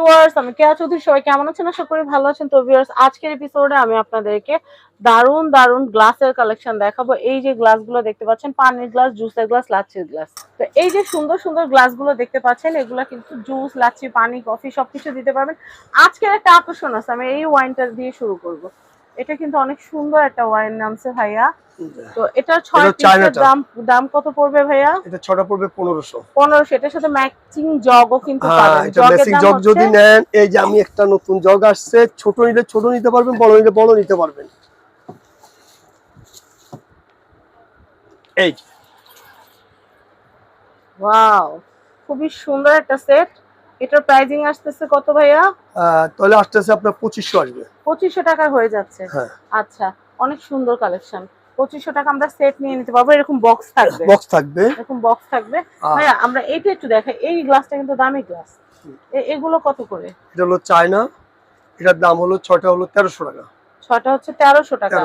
Viewers আমি কেয়া চৌধুরী, সবাই কেমন আছেন? আশা করি ভালো আছেন। তো ভিউয়ার্স আজকের এপিসোডে আমি আপনাদেরকে দারুণ দারুণ গ্লাসের কালেকশন দেখাবো। এই যে গ্লাসগুলো দেখতে পাচ্ছেন, পানির গ্লাস জুসের গ্লাস লাচ্ছির গ্লাস তো এই যে সুন্দর সুন্দর গ্লাসগুলো দেখতে পাচ্ছেন, এগুলো কিন্তু জুস লাচ্ছি, পানি কফি সবকিছু দিতে পারবেন। আজকের একটা আকর্ষণ আছে, আমি এই ওয়াইনটা দিয়ে শুরু করব। এটা কিন্তু অনেক সুন্দর একটা ওয়াইন নামছে ভাইয়া। তো এটার ছয় এটা পিসের দাম দাম কত পড়বে ভাইয়া? এটা ছটা পড়বে পনেরোশো। পনেরোশো এটার সাথে ম্যাচিং জগও কিন্তু হ্যাঁ পাবেন। এটা জগের জগ যদি নেন এই যে আমি একটা নতুন জগ আসছে ছোট নিলে ছোট নিতে পারবেন বড় নিলে বড় নিতে পারবেন। এই ওয়াও খুবই সুন্দর একটা সেট এটার প্রাইজিং আসতেছে কত ভাইয়া? তাহলে আস্তে আস্তে আপনার পঁচিশশো আসবে। পঁচিশশো টাকা হয়ে যাচ্ছে। হ্যাঁ। আচ্ছা অনেক সুন্দর কালেকশন পঁচিশশো টাকা আমরা সেট নিয়ে নিতে পারব। এরকম বক্স থাকবে। বক্স থাকবে। এরকম বক্স থাকবে। ভাইয়া আমরা এইটা একটু দেখাই। এই গ্লাসটা কিন্তু দামি গ্লাস এগুলো কত করে? এটা হলো চায়না। এটার দাম হলো ছয়টা হলো তেরোশো টাকা। ছটা হচ্ছে তেরোশো টাকা।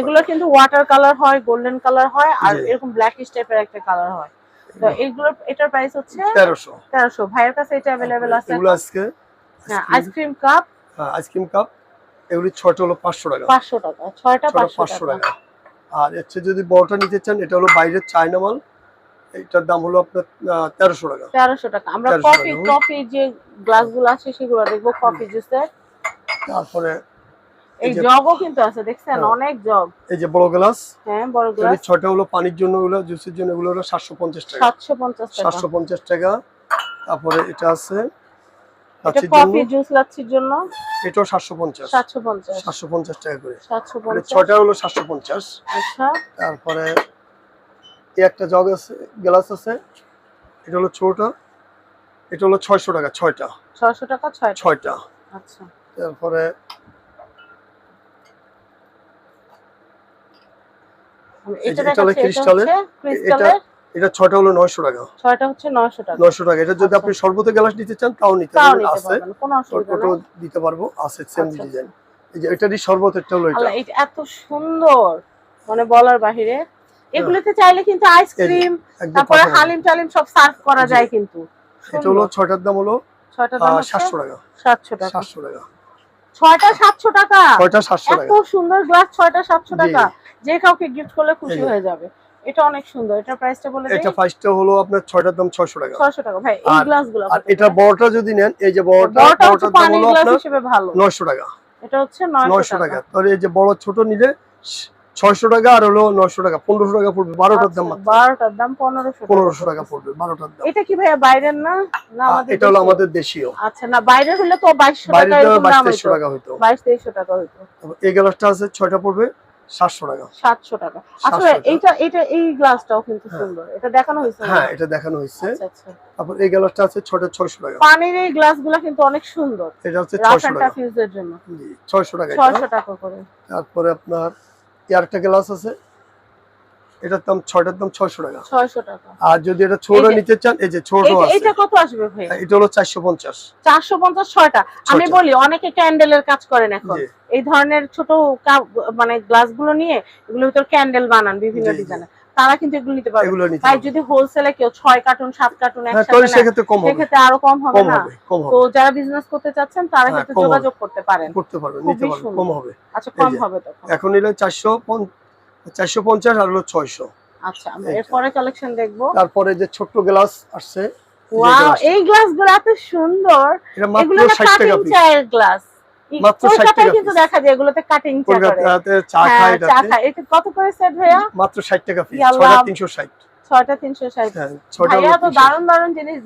এগুলো কিন্তু ওয়াটার কালার হয় গোল্ডেন কালার হয় আর। এরকম ব্ল্যাকিশ টাইপের একটা কালার হয়। তো এগুলোর এটার প্রাইস হচ্ছে তেরোশো। তেরোশো। ভাইয়ের কাছে এটা অ্যাভেলেবেল আছে। এগুলো আজকে হ্যাঁ আইসক্রিম কাপ আইসক্রিম কাপ এগুলি ছয়টা হলো পাঁচশো টাকা। পাঁচশো টাকা ছয়টা ছয়টা পাঁচশো পাঁচশো টাকা। টাকা। আর হচ্ছে যদি বড়টা নিতে চান এটা হলো বাইরের চায়না মাল। এটার দাম হলো আপনার তেরোশো টাকা। তেরোশো টাকা। আমরা 1300 কফি কফি যে গ্লাসগুলো আছে সেগুলো দেখব কফি জুসের তারপরে এই এই জগও কিন্তু আছে দেখছেন? হ্যাঁ। অনেক জগ এই যে বড় গ্লাস হ্যাঁ বড় গ্লাস ছয়টা হলো পানির জন্য জুসের জন্য এগুলো হলো সাতশো পঞ্চাশ টাকা। সাতশো পঞ্চাশ টাকা। সাতশো পঞ্চাশ টাকা। তারপরে এটা আছে এটা লাচ্ছির কফি জুস লাচ্ছির জন্য? এটাও টাকা করে। হলো আচ্ছা। তারপরে এই একটা জগ আছে গ্লাস আছে। এটা হলো এটা হলো ছয়শো টাকা আচ্ছা। তারপরে এই যে এটা এটা এটা ক্রিস্টালের। হচ্ছে ক্রিস্টালের এটা ছয়টা হলো নয়শো টাকা। ছয়টা হচ্ছে নয়শো টাকা। নয়শো টাকা। এটা যদি। আপনি সর্বতে গ্লাস নিতে চান তাও নিতে তাও আছে। পারবেন কোনো অসুবিধা ওটো নেই। দিতে পারব। আছে সেম ডিজাইন এই যে এটারই শরবতেরটা হলো এটা। এত সুন্দর মানে বলার বাহিরে। এগুলোতে চাইলে কিন্তু আইসক্রিম তারপরে। হালিম টালিম সব সার্ভ করা যায় কিন্তু। এটা হলো ছয়টার দাম হলো ছয়টা দাম সাতশো টাকা। সাতশো টাকা। সাতশো টাকা। ছয়টা সাতশো টাকা। ছয়টা সাতশো এত সুন্দর গ্লাস ছয়টা সাতশো টাকা। যে কাউকে গিফট করলে খুশি হয়ে যাবে। এটা অনেক সুন্দর। এটা প্রাইসটা বলে এটা ফার্স্টটা হলো আপনার ছয়টার দাম ছয়শো টাকা। ছয়শো টাকা। ভাই এই আর- আর এটা বড়টা যদি নেন এই যে বড়টা বড়টা দাম হলো আপনার টাকা। এটা হচ্ছে নয়শো নয়শো টাকা। টাকা। তাহলে এই যে বড় ছোট নিলে ছয়শো টাকা আর হলো নয়শো টাকা পনেরোশো টাকা পড়বে বারোটার দাম আচ্ছা, বারোটার দাম পনেরোশো পনেরোশো টাকা পড়বে বারোটার দাম। এটা কি ভাইয়া বাইরের না? এটা হলো আমাদের দেশীয়। আচ্ছা না বাইরের হলে তো বাইশশো বাইশ দাম তেইশশো টাকা হইতো। বাইশ তেইশশো টাকা হইতো। এই গ্লাসটা আছে ছয়টা পড়বে সাতশো টাকা। সাতশো টাকা। আচ্ছা 700 ভাই, টাকা। এইটা এইটা এই গ্লাসটাও কিন্তু হ্যাঁ। সুন্দর। এটা দেখানো হয়েছে হ্যাঁ এটা দেখানো হয়েছে। আচ্ছা তারপর এই গ্লাসটা আছে ছয়টা ছয়শো টাকা। পানির এই গ্লাসগুলো কিন্তু অনেক সুন্দর। এটা হচ্ছে ছয়শো টাকা। টাফ জন্য। ছয়শো টাকা ছয়শো টাকা করে। তারপরে আপনার এই একটা গ্লাস আছে। এটার দাম ছয়টার দাম ছয়শো টাকা। ছয়শো টাকা। আর যদি এটা ছোট নিতে চান এই যে ছোট এটা কত আসবে ভাই? এটা হলো চারশো পঞ্চাশ। চারশো পঞ্চাশ ছয়টা। আমি বলি অনেকে ক্যান্ডেলের কাজ করেন এখন। এই ধরনের ছোট মানে গ্লাসগুলো নিয়ে এগুলোর ভিতর ক্যান্ডেল বানান বিভিন্ন জি, জি। ডিজাইনে তারা কিন্তু এগুলো নিতে পারবে। তাই যদি হোলসেলে কেউ ছয় কার্টুন সাত কার্টুন হ্যাঁ একসাথে সেক্ষেত্রে কম হবে। সেক্ষেত্রে আরও কম হবে না? তো যারা বিজনেস করতে চাচ্ছেন তারা হ্যাঁ, কিন্তু যোগাযোগ করতে পারেন। করতে পারবেন নিতে পারবেন কম হবে। আচ্ছা কম হবে তখন। এখন নিলে চারশো চারশো পঞ্চাশ আর হলো ছয়শো। আচ্ছা আমরা এরপরে কালেকশন দেখব। তারপরে যে ছোট্ট গ্লাস আসছে ওয়াও এই গ্লাসগুলো এত সুন্দর। এগুলো মাত্র ষাট টাকা পিস গ্লাস মাত্র 60 টাকা কিন্তু দেখা যায় এগুলোতে কাটিং চা করে। কলকাতাতে চা হ্যাঁ, খায় চা খায়। এটা কত করে সেট ভাইয়া? মাত্র ষাট টাকা পিস ছয়টা তিনশো ষাট। ছয়টা তিনশো ষাট। ছয়টা ভাইয়া তো দারুণ দারুণ জিনিস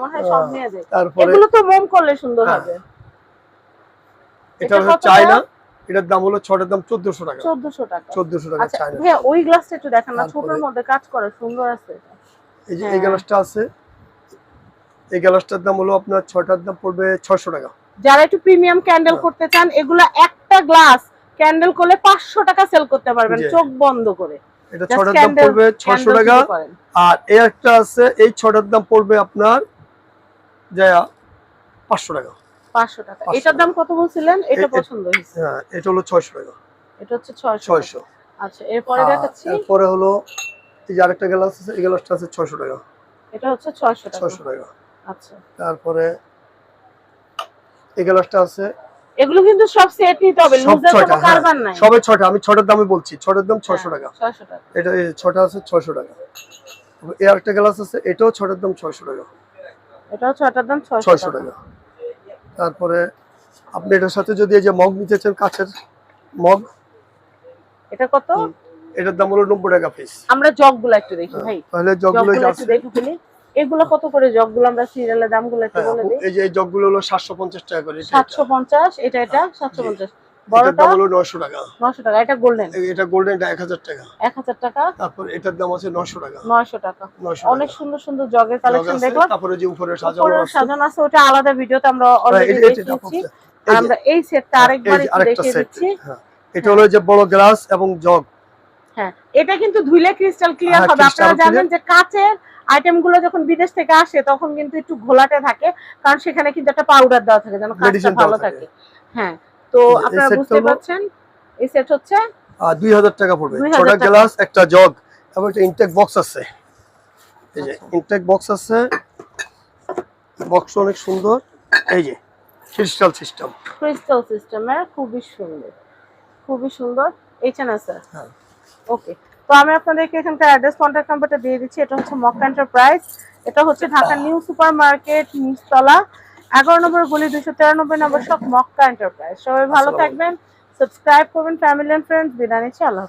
মনে হয় সব। নিয়ে যায়। এগুলো তো মোম করলে সুন্দর হ্যাঁ। হবে। এটা চায়না। এটার দাম হলো ছটার দাম চোদ্দশো টাকা। চোদ্দশো টাকা। চোদ্দশো টাকা আচ্ছা চায়না। ভাইয়া ওই গ্লাসটা একটু দেখান না ছোটর মধ্যে কাজ করে সুন্দর আছে এই যে এই। গ্লাসটা আছে। এই গ্লাসটার দাম হলো আপনার ছটার দাম পড়বে ছয়শো টাকা। যারা একটু প্রিমিয়াম ক্যান্ডেল। করতে চান এগুলা একটা গ্লাস ক্যান্ডেল করলে পাঁচশো টাকা সেল করতে পারবেন চোখ বন্ধ করে। এটা ছটার দাম পড়বে ছয়শো টাকা। আর এই একটা আছে এই ছটার দাম পড়বে আপনার যা পাঁচশো টাকা। পাঁচশো টাকা। এটার দাম কত বলছিলেন? এটা পছন্দ হয়েছে। হ্যাঁ এটা হলো ছয়শো টাকা। এটা হচ্ছে ছয়শো ছয়শো। আচ্ছা এরপরে দেখাচ্ছি। এরপরে হলো এই যে আরেকটা গ্লাস আছে এই গ্লাসটা আছে ছয়শো টাকা। এটা হচ্ছে ছয়শো টাকা। ছয়শো টাকা। আচ্ছা। তারপরে এই গ্লাসটা আছে। এগুলো কিন্তু সব সেট নিতে হবে সব কোনো হ্যাঁ কারবার নাই। সবে ছয়টা আমি ছটার দামে বলছি ছটার দাম ছয়শো টাকা। ছয়শো টাকা। এটা ছটা আছে ছয়শো টাকা। এই আরেকটা গ্লাস আছে এটাও ছটার দাম ছয়শো টাকা। এটাও দাম তারপরে আপনি এটার সাথে যদি এই যে মগ নিতে চান কাছের মগ এটা কত? এটার দাম হলো নব্বই টাকা পিস আমরা জগগুলো একটু দেখি ভাই। তাহলে জগগুলো জগগুলো একটু দেখে এগুলো কত করে জগগুলো? আমরা সিরিয়ালের দামগুলো একটু বলে দিই। এই যে জগগুলো হলো সাতশো পঞ্চাশ টাকা করে এটা- সাতশো পঞ্চাশ এটা এটা সাতশো পঞ্চাশ। এটার বড়টা? হলো নশো টাকা। নশো টাকা এটা গোল্ডেন এটা গোল্ডেন এটা এক হাজার টাকা। এক হাজার টাকা। তারপর এটার দাম আছে নশো টাকা। নয়শো টাকা। অনেক সুন্দর সুন্দর জগের কালেকশন দেখলাম। তারপরে যে উপরে সাজানো আছে। সাজানো আছে ওটা আলাদা ভিডিওতে আমরা হ্যাঁ, অলরেডি এটা দেখিয়েছি। আমরা এই সেটটা আরেকবার একটু দেখিয়ে দিচ্ছি। হ্যাঁ। এটা হলো যে বড় গ্লাস এবং জগ। হ্যাঁ এটা কিন্তু ধুইলে ক্রিস্টাল ক্লিয়ার হ্যাঁ, হবে। আপনারা জানেন যে কাচের আইটেমগুলো যখন বিদেশ থেকে আসে তখন কিন্তু একটু ঘোলাটে থাকে। কারণ সেখানে কিন্তু একটা পাউডার দেওয়া থাকে যেন কাজটা ভালো থাকে। হ্যাঁ তো আপনারা বুঝতে পারছেন? এই সেট হচ্ছে আর দুই হাজার টাকা পড়বে। 2000 ছটা গ্লাস একটা জগ এবং একটা ইনটেক বক্স আছে। এই যে আচ্ছা। ইনটেক বক্স আছে। বক্স অনেক সুন্দর। এই যে ক্রিস্টাল সিস্টেম ক্রিস্টাল সিস্টেমের খুবই সুন্দর। খুবই সুন্দর। এইখানে স্যার হ্যাঁ। ওকে তো আমি আপনাদেরকে এখানকার অ্যাড্রেস কন্ট্যাক্ট নাম্বারটা দিয়ে দিচ্ছি। এটা হচ্ছে মক্কা এন্টারপ্রাইজ এটা হচ্ছে ঢাকা নিউ সুপার মার্কেট নিচতলা। এগারো নম্বর গলি দুশো তিরানব্বই নম্বর সব মক্কা এন্টারপ্রাইজ সবাই ভালো থাকবেন সাবস্ক্রাইব করবেন ফ্যামিলি অ্যান্ড ফ্রেন্ডস বিদায় নিচ্ছি আল্লাহ